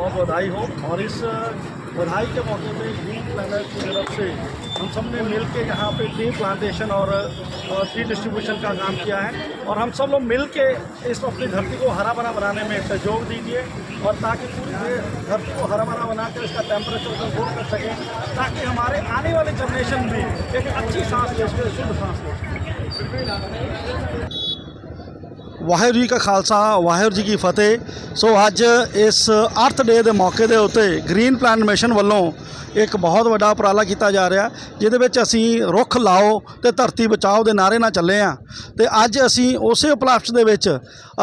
बहुत बधाई हो और इस बधाई के मौके पे ग्रीन प्लानट की तरफ़ से हम सबने मिल के यहाँ पे ट्री प्लांटेशन और ट्री डिस्ट्रीब्यूशन का काम किया है और हम सब लोग मिल के इस अपनी धरती को हरा भरा बनाने में सहयोग दीजिए और ताकि पूरी धरती को हरा भरा बनाकर इसका टेम्परेचर कंट्रोल कर सकें, ताकि हमारे आने वाले जनरेशन भी एक अच्छी सांस ले सके शुद्ध सांस ले। सके ਵਾਹਿਗੁਰੂ ਜੀ ਕਾ ਖਾਲਸਾ, ਵਾਹਿਗੁਰੂ ਜੀ ਕੀ ਫਤਿਹ। ਸੋ ਅੱਜ ਇਸ ਅਰਥ ਡੇ ਦੇ ਮੌਕੇ ਦੇ ਉੱਤੇ ਗ੍ਰੀਨ ਪਲਾਨ ਮਿਸ਼ਨ ਵੱਲੋਂ ਇੱਕ ਬਹੁਤ ਵੱਡਾ ਉਪਰਾਲਾ ਕੀਤਾ ਜਾ ਰਿਹਾ, ਜਿਹਦੇ ਵਿੱਚ ਅਸੀਂ ਰੁੱਖ ਲਾਓ ਤੇ ਧਰਤੀ ਬਚਾਓ ਦੇ ਨਾਰੇ ਨਾਲ ਚੱਲੇ ਆ। ਤੇ ਅੱਜ ਅਸੀਂ ਉਸੇ ਉਪਲਕਸ਼ ਦੇ ਵਿੱਚ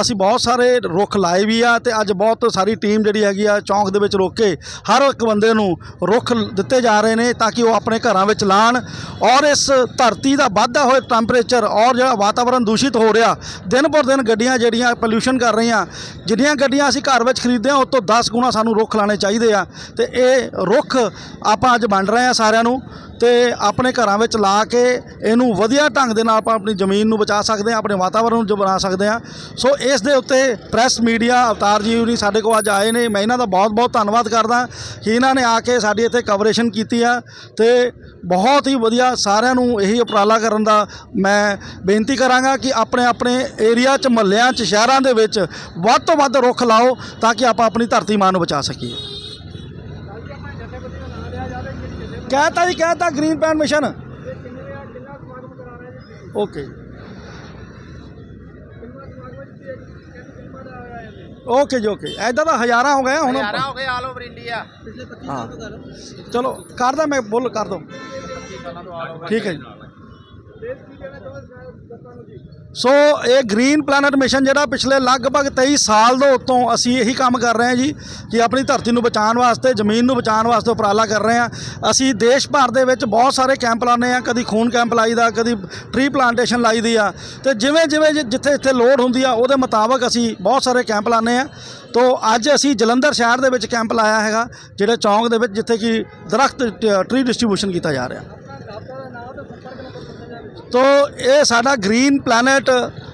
ਅਸੀਂ ਬਹੁਤ ਸਾਰੇ ਰੁੱਖ ਲਾਏ ਵੀ ਆ ਤੇ ਅੱਜ ਬਹੁਤ ਸਾਰੀ ਟੀਮ ਜਿਹੜੀ ਹੈਗੀ ਆ ਚੌਂਕ ਦੇ ਵਿੱਚ ਰੁੱਕ ਕੇ ਹਰ ਇੱਕ ਬੰਦੇ ਨੂੰ ਰੁੱਖ ਦਿੱਤੇ ਜਾ ਰਹੇ ਨੇ ਤਾਂ ਕਿ ਉਹ ਆਪਣੇ ਘਰਾਂ ਵਿੱਚ ਲਾਣ ਔਰ ਇਸ ਧਰਤੀ ਦਾ ਵਾਧਾ ਹੋਇਆ ਟੈਂਪਰੇਚਰ ਔਰ ਜਿਹੜਾ ਵਾਤਾਵਰਣ ਦੂਸ਼ਿਤ ਹੋ ਰਿਹਾ, ਦਿਨ ਪਰ ਦਿਨ ਗੱਡੀਆਂ ਜਿਹੜੀਆਂ ਪੋਲਿਊਸ਼ਨ ਕਰ ਰਹੀਆਂ, ਜਿੰਨੀਆਂ ਗੱਡੀਆਂ ਅਸੀਂ ਘਰ ਵਿੱਚ ਖਰੀਦਦੇ ਹਾਂ ਉਸ ਤੋਂ 10 ਗੁਣਾ ਸਾਨੂੰ ਰੁੱਖ ਲਾਣੇ ਚਾਹੀਦੇ ਆ। ਤੇ ਇਹ ਰੁੱਖ ਆਪਾਂ ਅੱਜ ਵੰਡ ਰਹੇ ਆ ਸਾਰਿਆਂ ਨੂੰ। ਤੇ ਆਪਣੇ ਘਰਾਂ ਵਿੱਚ ਲਾ ਕੇ ਇਹਨੂੰ ਵਧੀਆ ਢੰਗ ਦੇ ਨਾਲ ਆਪਾਂ ਆਪਣੀ ਜ਼ਮੀਨ ਨੂੰ ਬਚਾ ਸਕਦੇ ਹਾਂ, ਆਪਣੇ ਵਾਤਾਵਰਣ ਨੂੰ ਜੋ ਬਣਾ ਸਕਦੇ ਹਾਂ। ਸੋ ਇਸ ਦੇ ਉੱਤੇ ਪ੍ਰੈਸ ਮੀਡੀਆ ਅਵਤਾਰ ਜੀ ਹੁਣੀ ਸਾਡੇ ਕੋਲ ਅੱਜ ਆਏ ਨੇ। ਮੈਂ ਇਹਨਾਂ ਦਾ ਬਹੁਤ ਬਹੁਤ ਧੰਨਵਾਦ ਕਰਦਾ ਕਿ ਇਹਨਾਂ ਨੇ ਆ ਕੇ ਸਾਡੀ ਇੱਥੇ ਕਵਰੇਸ਼ਨ ਕੀਤੀ ਆ ਤੇ ਬਹੁਤ ਹੀ ਵਧੀਆ ਸਾਰਿਆਂ ਨੂੰ ਇਹੀ ਉਪਰਾਲਾ ਕਰਨ ਦਾ ਮੈਂ ਬੇਨਤੀ ਕਰਾਂਗਾ ਕਿ ਆਪਣੇ ਆਪਣੇ ਏਰੀਆ 'ਚ, ਮਹੱਲਿਆਂ 'ਚ, ਸ਼ਹਿਰਾਂ ਦੇ ਵਿੱਚ ਵੱਧ ਤੋਂ ਵੱਧ ਰੁੱਖ ਲਾਓ ਤਾਂ ਕਿ ਆਪਾਂ ਆਪਣੀ ਧਰਤੀ ਮਾਂ ਨੂੰ ਬਚਾ ਸਕੀਏ। ਕਹਿਤਾ ਜੀ ਕਹਿਤਾ green pen mission. Okay okay ਜੀ ਓਕੇ। ਐਦਾਂ ਤਾਂ ਹਜ਼ਾਰਾਂ ਹੋ ਗਏ ਹੁਣ ਹਜ਼ਾਰਾਂ ਹੋ ਗਏ ਆਲ ਓਵਰ ਇੰਡੀਆ ਹਾਂ। ਚਲੋ ਕਰਦਾ ਮੈਂ ਬੋਲ ਕਰ ਦੋ। ਠੀਕ ਹੈ ਜੀ। ਸੋ ਇਹ ਗ੍ਰੀਨ ਪਲੈਨਟ ਮਿਸ਼ਨ ਜਿਹੜਾ ਪਿਛਲੇ ਲਗਭਗ 23 ਸਾਲ ਤੋਂ ਉੱਤੋਂ ਅਸੀਂ ਇਹੀ ਕੰਮ ਕਰ ਰਹੇ ਹਾਂ ਜੀ, ਕਿ ਆਪਣੀ ਧਰਤੀ ਨੂੰ ਬਚਾਉਣ ਵਾਸਤੇ, ਜ਼ਮੀਨ ਨੂੰ ਬਚਾਉਣ ਵਾਸਤੇ ਉਪਰਾਲਾ ਕਰ ਰਹੇ ਹਾਂ। ਅਸੀਂ ਦੇਸ਼ ਭਰ ਦੇ ਵਿੱਚ ਬਹੁਤ ਸਾਰੇ ਕੈਂਪ ਲਾਉਂਦੇ ਹਾਂ, ਕਦੀ ਖੂਨ ਕੈਂਪ ਲਾਈਦਾ ਕਦੀ ਟਰੀ ਪਲਾਂਟੇਸ਼ਨ ਲਾਈਦੀ ਆ। ਤੇ ਜਿਵੇਂ ਜਿਵੇਂ ਜਿੱਥੇ ਜਿੱਥੇ ਲੋੜ ਹੁੰਦੀ ਆ, ਉਹਦੇ ਮੁਤਾਬਕ ਅਸੀਂ ਬਹੁਤ ਸਾਰੇ ਕੈਂਪ ਲਾਉਂਦੇ ਆ ਤੋਂ ਅੱਜ ਅਸੀਂ ਜਲੰਧਰ ਸ਼ਹਿਰ ਦੇ ਵਿੱਚ ਕੈਂਪ ਲਾਇਆ ਹੈਗਾ, ਜਿਹੜੇ ਚੌਂਕ ਦੇ ਵਿੱਚ, ਜਿੱਥੇ ਕਿ ਦਰਖਤ ਟਰੀ ਡਿਸਟ੍ਰੀਬਿਊਸ਼ਨ ਕੀਤਾ ਜਾ ਰਿਹਾ। ਤੋ ਇਹ ਸਾਡਾ ਗ੍ਰੀਨ ਪਲੈਨਟ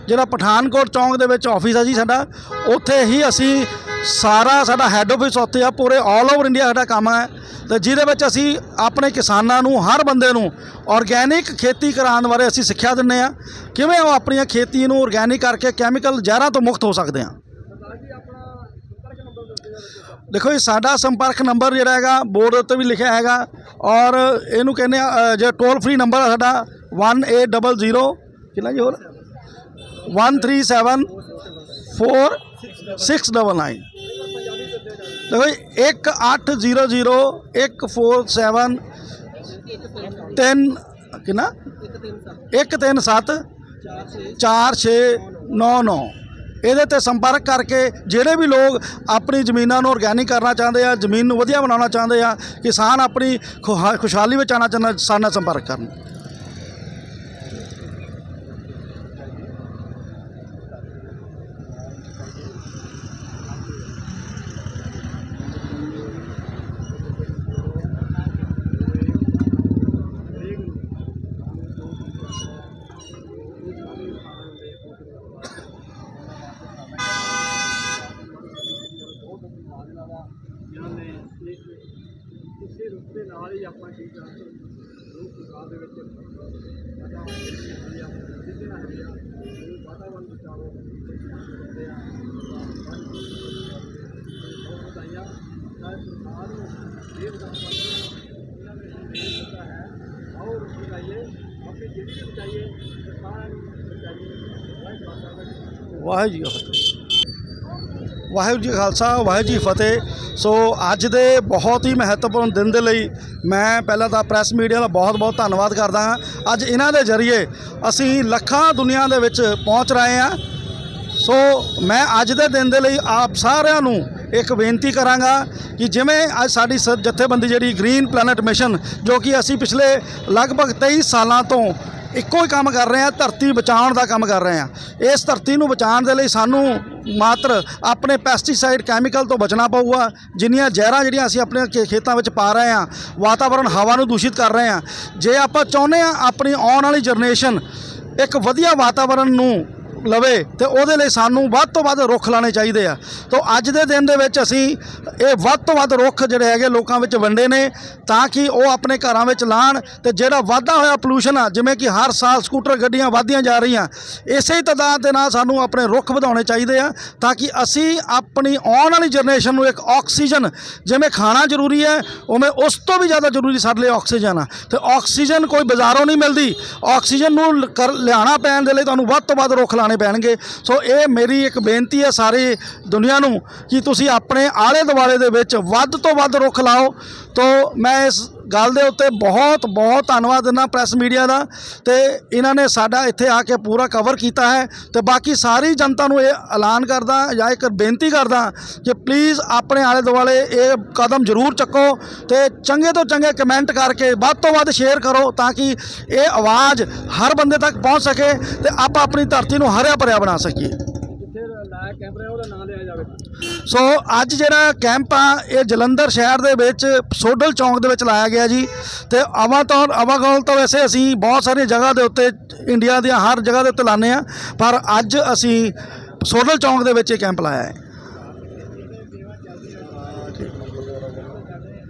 ਜਿਹੜਾ ਪਠਾਨਕੋਟ ਚੌਂਕ ਦੇ ਵਿੱਚ ਆਫਿਸ ਹੈ ਜੀ ਸਾਡਾ, ਉੱਥੇ ਹੀ ਅਸੀਂ ਸਾਰਾ ਸਾਡਾ ਹੈੱਡ ਆਫਿਸ ਉੱਥੇ ਆ, ਪੂਰੇ ਆਲ ਓਵਰ ਇੰਡੀਆ ਸਾਡਾ ਕੰਮ ਹੈ। ਤੇ ਜਿਹਦੇ ਵਿੱਚ ਅਸੀਂ ਆਪਣੇ ਕਿਸਾਨਾਂ ਨੂੰ, ਹਰ ਬੰਦੇ ਨੂੰ ਆਰਗੈਨਿਕ ਖੇਤੀ ਕਰਾਉਣ ਬਾਰੇ ਅਸੀਂ ਸਿੱਖਿਆ ਦਿੰਦੇ ਆ ਕਿਵੇਂ ਉਹ ਆਪਣੀਆਂ ਖੇਤੀ ਨੂੰ ਆਰਗੈਨਿਕ ਕਰਕੇ ਕੈਮੀਕਲ ਜ਼ਹਿਰਾਂ ਤੋਂ ਮੁਕਤ ਹੋ ਸਕਦੇ ਆ ਦੇਖੋ ਜੀ ਸਾਡਾ ਸੰਪਰਕ ਨੰਬਰ ਜਿਹੜਾ ਹੈਗਾ ਬੋਰਡ ਉੱਤੇ ਵੀ ਲਿਖਿਆ ਹੈਗਾ ਔਰ ਇਹਨੂੰ ਕਹਿੰਦੇ ਆ ਅ, ਟੋਲ ਫ੍ਰੀ ਨੰਬਰ ਹੈ ਸਾਡਾ 1800 ਕਿੰਨਾ ਜੀ ਹੋਰ? 137 4699 ਦੇਖੋ ਜੀ 1800 147 3 ਕਿੰਨਾ? 137 4699 ਇਹਦੇ ਤੇ ਸੰਪਰਕ ਕਰਕੇ ਜਿਹੜੇ ਵੀ ਲੋਕ ਆਪਣੀ ਜ਼ਮੀਨਾਂ ਨੂੰ ਆਰਗੈਨਿਕ ਕਰਨਾ ਚਾਹੁੰਦੇ ਆ, ਜ਼ਮੀਨ ਨੂੰ ਵਧੀਆ ਬਣਾਉਣਾ ਚਾਹੁੰਦੇ ਆ, ਕਿਸਾਨ ਆਪਣੀ ਖੁਹਾ- ਖੁਸ਼ਹਾਲੀ ਵਿੱਚ ਆਉਣਾ ਚਾਹੁੰਦਾ, ਸਾਡੇ ਨਾਲ ਸੰਪਰਕ ਕਰਨ। ਨਾਲ ਹੀ ਆਪਾਂ ਕੀ ਕਰਦੇ ਲੋਕ ਸੁਸਾਰ ਦੇ ਵਿੱਚ ਜਿਹਦੇ ਨਾਲ ਹੈ ਵਾਤਾਵਰਨ ਬਚਾਓ ਕਰਦੇ ਆ ਬਹੁਤ ਬਤਾਈਆ ਤਾਂ ਸਰਕਾਰ ਨੂੰ ਇਹ ਬਤਾਉਣਾ ਇਹਨਾਂ ਨੇ ਇਹ ਪਤਾ ਹੈ ਆਓ ਰੁੱਖ ਲਗਾਈਏ ਆਪਣੀ ਜ਼ਿੰਦਗੀ ਬਚਾਈਏ ਕਿਸਾਨਾਂ ਨੂੰ ਬਚਾਈਏ ਵਾਹਿਗੁਰੂ ਜੀ ਖਾਲਸਾ, ਵਾਹਿਗੁਰੂ ਜੀ ਫਤਿਹ। ਸੋ ਅੱਜ ਦੇ ਬਹੁਤ ਹੀ ਮਹੱਤਵਪੂਰਨ ਦਿਨ ਦੇ ਲਈ ਮੈਂ ਪਹਿਲਾਂ ਤਾਂ ਪ੍ਰੈਸ ਮੀਡੀਆ ਦਾ ਬਹੁਤ-ਬਹੁਤ ਧੰਨਵਾਦ ਕਰਦਾ ਹਾਂ। ਅੱਜ ਇਹਨਾਂ ਦੇ ਜ਼ਰੀਏ ਅਸੀਂ ਲੱਖਾਂ ਦੁਨੀਆ ਦੇ ਵਿੱਚ ਪਹੁੰਚ ਰਹੇ ਹਾਂ। ਸੋ ਮੈਂ ਅੱਜ ਦੇ ਦਿਨ ਦੇ ਲਈ ਆਪ ਸਾਰਿਆਂ ਨੂੰ ਇੱਕ ਬੇਨਤੀ ਕਰਾਂਗਾ ਕਿ ਜਿਵੇਂ ਅੱਜ ਸਾਡੀ ਸ- ਜਥੇਬੰਦੀ ਜਿਹੜੀ ਗ੍ਰੀਨ ਪਲੈਨਟ ਮਿਸ਼ਨ ਜੋ ਕਿ ਅਸੀਂ ਪਿਛਲੇ ਲਗਭਗ 23 ਸਾਲਾਂ ਤੋਂ ਇੱਕੋ ਹੀ ਕੰਮ ਕਰ ਰਹੇ ਹਾਂ ਧਰਤੀ ਬਚਾਉਣ ਦਾ ਕੰਮ ਕਰ ਰਹੇ ਹਾਂ ਇਸ ਧਰਤੀ ਨੂੰ ਬਚਾਉਣ ਦੇ ਲਈ ਸਾਨੂੰ ਮਾਤਰ ਆਪਣੇ ਪੈਸਟੀਸਾਈਡ ਕੈਮੀਕਲ ਤੋਂ ਬਚਣਾ ਪਊਗਾ। ਜਿੰਨੀਆਂ ਜ਼ਹਿਰਾਂ ਜਿਹੜੀਆਂ ਅਸੀਂ ਆਪਣੇ ਖੇ- ਖੇਤਾਂ ਵਿੱਚ ਪਾ ਰਹੇ ਹਾਂ ਵਾਤਾਵਰਣ ਹਵਾ ਨੂੰ ਦੂਸ਼ਿਤ ਕਰ ਰਹੇ ਹਾਂ ਜੇ ਆਪਾਂ ਚਾਹੁੰਦੇ ਹਾਂ ਆਪਣੀ ਆਉਣ ਵਾਲੀ ਜਨਰੇਸ਼ਨ ਇੱਕ ਵਧੀਆ ਵਾਤਾਵਰਣ ਨੂੰ ਲਵੇ ਤੇ ਉਹਦੇ ਲਈ ਸਾਨੂੰ ਵੱਧ ਤੋਂ ਵੱਧ ਰੁੱਖ ਲਾਣੇ ਚਾਹੀਦੇ ਆ। ਤੋਂ ਅੱਜ ਦੇ ਦਿਨ ਦੇ ਵਿੱਚ ਅਸੀਂ ਇਹ ਵੱਧ ਤੋਂ ਵੱਧ ਰੁੱਖ ਜਿਹੜੇ ਹੈਗੇ ਲੋਕਾਂ ਵਿੱਚ ਵੰਡੇ ਨੇ ਤਾਂ ਕਿ ਉਹ ਆਪਣੇ ਘਰਾਂ ਵਿੱਚ ਲਾਣ ਤੇ ਜਿਹੜਾ ਵਾਧਾ ਹੋਇਆ ਪੋਲੂਸ਼ਨ ਆ, ਜਿਵੇਂ ਕਿ ਹਰ ਸਾਲ ਸਕੂਟਰ ਗੱਡੀਆਂ ਵਧਦੀਆਂ ਜਾ ਰਹੀਆਂ, ਇਸੇ ਹੀ ਤਦਾਦ ਦੇ ਨਾਲ ਸਾਨੂੰ ਆਪਣੇ ਰੁੱਖ ਵਧਾਉਣੇ ਚਾਹੀਦੇ ਆ ਤਾਂ ਕਿ ਅਸੀਂ ਆਪਣੀ ਆਉਣ ਵਾਲੀ ਜਨਰੇਸ਼ਨ ਨੂੰ ਇੱਕ ਆਕਸੀਜਨ ਜਿਵੇਂ ਖਾਣਾ ਜ਼ਰੂਰੀ ਹੈ, ਉਵੇਂ ਉਸ ਤੋਂ ਵੀ ਜ਼ਿਆਦਾ ਜ਼ਰੂਰੀ ਸਾਡੇ ਲਈ ਆਕਸੀਜਨ ਆ। ਤੇ ਆਕਸੀਜਨ ਕੋਈ ਬਾਜ਼ਾਰੋਂ ਨਹੀਂ ਮਿਲਦੀ ਆਕਸੀਜਨ ਨੂੰ ਲ- ਕਰ ਲਿਆਉਣਾ ਪੈਣ ਦੇ ਲਈ ਤੁਹਾਨੂੰ ਵੱਧ ਤੋਂ ਵੱਧ ਰੁੱਖ ਲਾਣੇ ਪੈਣਗੇ। ਸੋ ਇਹ ਮੇਰੀ ਇੱਕ ਬੇਨਤੀ ਹੈ ਸਾਰੀ ਦੁਨੀਆ ਨੂੰ ਕਿ ਤੁਸੀਂ ਆਪਣੇ ਆਲੇ ਦੁਆਲੇ ਦੇ ਵਿੱਚ ਵੱਧ ਤੋਂ ਵੱਧ ਰੁੱਖ ਲਾਓ। ਤੋਂ ਮੈਂ ਇਸ ਗੱਲ ਦੇ ਉੱਤੇ ਬਹੁਤ ਬਹੁਤ ਧੰਨਵਾਦ ਦਿੰਦਾ ਪ੍ਰੈਸ ਮੀਡੀਆ ਦਾ ਤੇ ਇਹਨਾਂ ਨੇ ਸਾਡਾ ਇੱਥੇ ਆ ਕੇ ਪੂਰਾ ਕਵਰ ਕੀਤਾ ਹੈ ਤੇ ਬਾਕੀ ਸਾਰੀ ਜਨਤਾ ਨੂੰ ਇਹ ਐਲਾਨ ਕਰਦਾ ਜਾਂ ਇੱਕ ਬੇਨਤੀ ਕਰਦਾ ਕਿ ਪਲੀਜ਼ ਆਪਣੇ ਆਲੇ ਦੁਆਲੇ ਇਹ ਕਦਮ ਜ਼ਰੂਰ ਚੱਕੋ ਤੇ ਚੰਗੇ ਤੋਂ ਚੰਗੇ ਕਮੈਂਟ ਕਰਕੇ ਵੱਧ ਤੋਂ ਵੱਧ ਸ਼ੇਅਰ ਕਰੋ ਤਾਂ ਕਿ ਇਹ ਆਵਾਜ਼ ਹਰ ਬੰਦੇ ਤੱਕ ਪਹੁੰਚ ਸਕੇ ਤੇ ਆਪਾਂ ਆਪਣੀ ਧਰਤੀ ਨੂੰ ਹਰਿਆ ਭਰਿਆ ਬਣਾ ਸਕੀਏ। ਲਾਇਆ ਕੈਮਰਾ ਉਹਦਾ ਨਾਂ ਲਿਆ ਜਾਵੇ। ਸੋ ਅੱਜ ਜਿਹੜਾ ਕੈਂਪ ਆ ਇਹ ਜਲੰਧਰ ਸ਼ਹਿਰ ਦੇ ਵਿੱਚ ਸੋਡਲ ਚੌਂਕ ਦੇ ਵਿੱਚ ਲਾਇਆ ਗਿਆ ਜੀ। ਤੇ ਆਵਾਤੌਰ ਆਵਾਗਲ ਤਾਂ ਵੈਸੇ ਅਸੀਂ ਬਹੁਤ ਸਾਰੀਆਂ ਜਗ੍ਹਾ ਦੇ ਉੱਤੇ ਇੰਡੀਆ ਦੀਆਂ ਹਰ ਜਗ੍ਹਾ ਦੇ ਉੱਤੇ ਲਾਉਂਦੇ ਆ ਪਰ ਅੱਜ ਅਸੀਂ ਸੋਡਲ ਚੌਂਕ ਦੇ ਵਿੱਚ ਇਹ ਕੈਂਪ ਲਾਇਆ ਹੈ।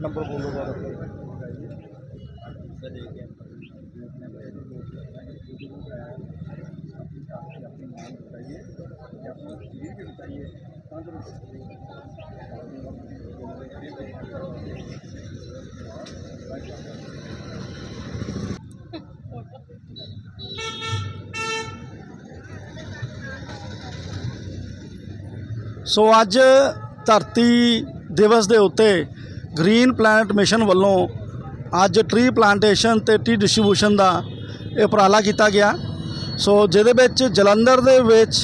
ਨੰਬਰ ਬੋਲੋ ਸੋ ਅੱਜ ਧਰਤੀ ਦਿਵਸ ਦੇ ਉੱਤੇ ਗ੍ਰੀਨ ਪਲੈਨਟ ਮਿਸ਼ਨ ਵੱਲੋਂ ਅੱਜ ਟ੍ਰੀ ਪਲਾਂਟੇਸ਼ਨ ਤੇ ਟੀ ਡਿਸਟ੍ਰੀਬਿਊਸ਼ਨ ਦਾ ਇਹ ਉਪਰਾਲਾ ਕੀਤਾ ਗਿਆ। ਸੋ ਜਿਹਦੇ ਵਿੱਚ ਜਲੰਧਰ ਦੇ ਵਿੱਚ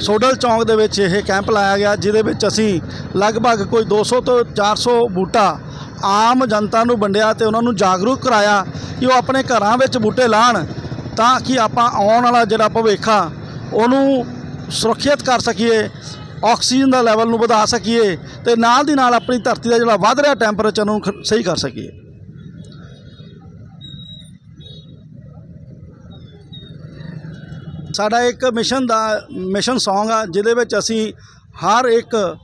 ਸੋਡਲ ਚੌਂਕ ਦੇ ਵਿੱਚ ਇਹ ਕੈਂਪ ਲਾਇਆ ਗਿਆ, ਜਿਹਦੇ ਵਿੱਚ ਅਸੀਂ ਲਗਭਗ ਕੋਈ 200 ਤੋਂ 400 ਬੂਟਾ ਆਮ ਜਨਤਾ ਨੂੰ ਵੰਡਿਆ ਤੇ ਉਹਨਾਂ ਨੂੰ ਜਾਗਰੂਕ ਕਰਾਇਆ ਕਿ ਉਹ ਆਪਣੇ ਘਰਾਂ ਵਿੱਚ ਬੂਟੇ ਲਾਣ ਤਾਂ ਕਿ ਆਪਾਂ ਆਉਣ ਵਾਲਾ ਜਿਹੜਾ ਭਵਿੱਖ ਆ, ਉਹਨੂੰ ਸੁਰੱਖਿਅਤ ਕਰ ਸਕੀਏ, ਆਕਸੀਜਨ ਦਾ ਲੈਵਲ ਨੂੰ ਵਧਾ ਸਕੀਏ ਤੇ ਨਾਲ ਦੀ ਨਾਲ ਆਪਣੀ ਧਰਤੀ ਦਾ ਜਿਹੜਾ ਵੱਧ ਰਿਹਾ ਟੈਂਪਰੇਚਰ ਨੂੰ ਸਹੀ ਕਰ ਸਕੀਏ। ਸਾਡਾ ਇੱਕ ਮਿਸ਼ਨ ਦਾ, ਮਿਸ਼ਨ ਸੌਂਗ ਆ, ਜਿਹਦੇ ਵਿੱਚ ਅਸੀਂ ਹਰ ਇੱਕ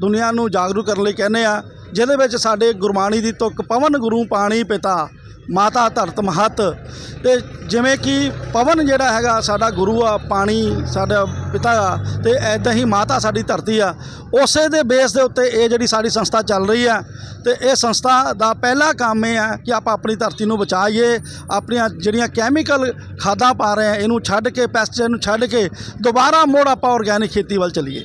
ਦੁਨੀਆ ਨੂੰ ਜਾਗਰੂਕ ਕਰਨ ਲਈ ਕਹਿੰਦੇ ਆ, ਜਿਹਦੇ ਵਿੱਚ ਸਾਡੇ ਗੁਰਬਾਣੀ ਦੀ ਤੁਕ ਪਵਨ ਗੁਰੂ ਪਾਣੀ ਪਿਤਾ। ਮਾਤਾ ਧਰਤ ਮਹਤ। ਤੇ ਜਿਵੇਂ ਕਿ ਪਵਨ ਜਿਹੜਾ ਹੈਗਾ, ਸਾਡਾ ਗੁਰੂ ਆ, ਪਾਣੀ ਸਾਡਾ ਪਿਤਾ ਆ, ਤੇ ਐਦਾਂ ਹੀ ਮਾਤਾ ਸਾਡੀ ਧਰਤੀ ਆ। ਉਸੇ ਦੇ ਬੇਸ ਦੇ ਉੱਤੇ ਇਹ ਜਿਹੜੀ ਸਾਡੀ ਸੰਸਥਾ ਚੱਲ ਰਹੀ ਆ, ਤੇ ਇਹ ਸੰਸਥਾ ਦਾ ਪਹਿਲਾ ਕੰਮ ਇਹ ਆ ਕਿ ਆਪਾਂ ਆਪਣੀ ਧਰਤੀ ਨੂੰ ਬਚਾਈਏ, ਆਪਣੀਆਂ ਜਿਹੜੀਆਂ ਕੈਮੀਕਲ ਖਾਦਾਂ ਪਾ ਰਹੇ ਆ, ਇਹਨੂੰ ਛੱਡ ਕੇ ਪੈਸਟੀਸਾਈਡ ਨੂੰ ਛੱਡ ਕੇ, ਦੁਬਾਰਾ ਮੋੜ ਆਪਾਂ ਆਰਗੈਨਿਕ ਖੇਤੀ ਵੱਲ ਚੱਲੀਏ।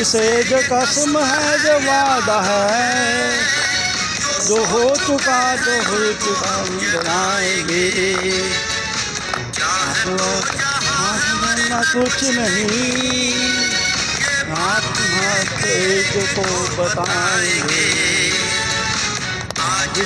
किसे जो कसम है, जो वादा है, जो हो चुका, जो हो चुका, हम बनाएँगे। कुछ नहीं को तो बताएँगे। आज